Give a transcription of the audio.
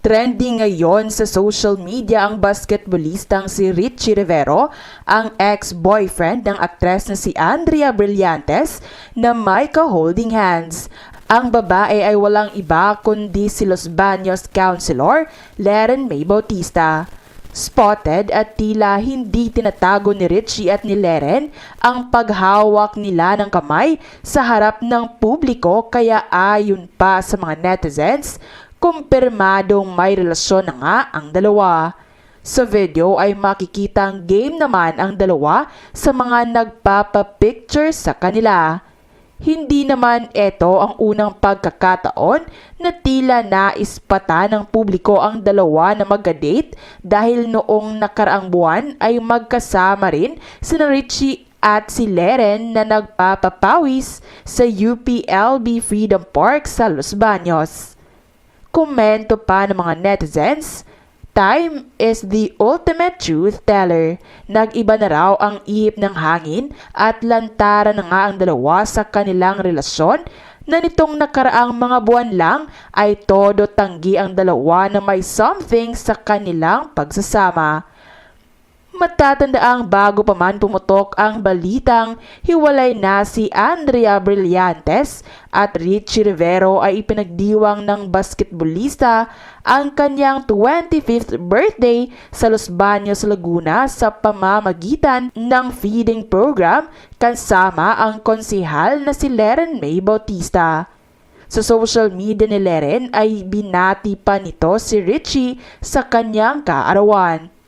Trending ngayon sa social media ang basketballistang si Richie Rivero, ang ex-boyfriend ng aktres na si Andrea Brillantes na may ka-holding hands. Ang babae ay walang iba kundi si Los Baños Councilor Leren May Bautista. Spotted at tila hindi tinatago ni Richie at ni Leren ang paghawak nila ng kamay sa harap ng publiko kaya ayon pa sa mga netizens, kumpirmadong may relasyon na nga ang dalawa. Sa video ay makikitang game naman ang dalawa sa mga nagpapapicture sa kanila. Hindi naman ito ang unang pagkakataon na tila naispata ng publiko ang dalawa na mag-date dahil noong nakaraang buwan ay magkasama rin sina Richie at si Leren na nagpapapawis sa UPLB Freedom Park sa Los Baños. Komento pa ng mga netizens, Time is the ultimate truth teller. Nag-iba na raw ang ihip ng hangin at lantaran na nga ang dalawa sa kanilang relasyon na nitong nakaraang mga buwan lang ay todo tanggi ang dalawa na may something sa kanilang pagsasama. Matatandaang bago pa man pumutok ang balitang hiwalay na si Andrea Brillantes at Richie Rivero ay ipinagdiwang ng basketballista ang kanyang 25th birthday sa Los Baños, Laguna sa pamamagitan ng feeding program kasama ang konsihal na si Leren May Bautista. Sa social media ni Leren ay binati pa nito si Richie sa kanyang kaarawan.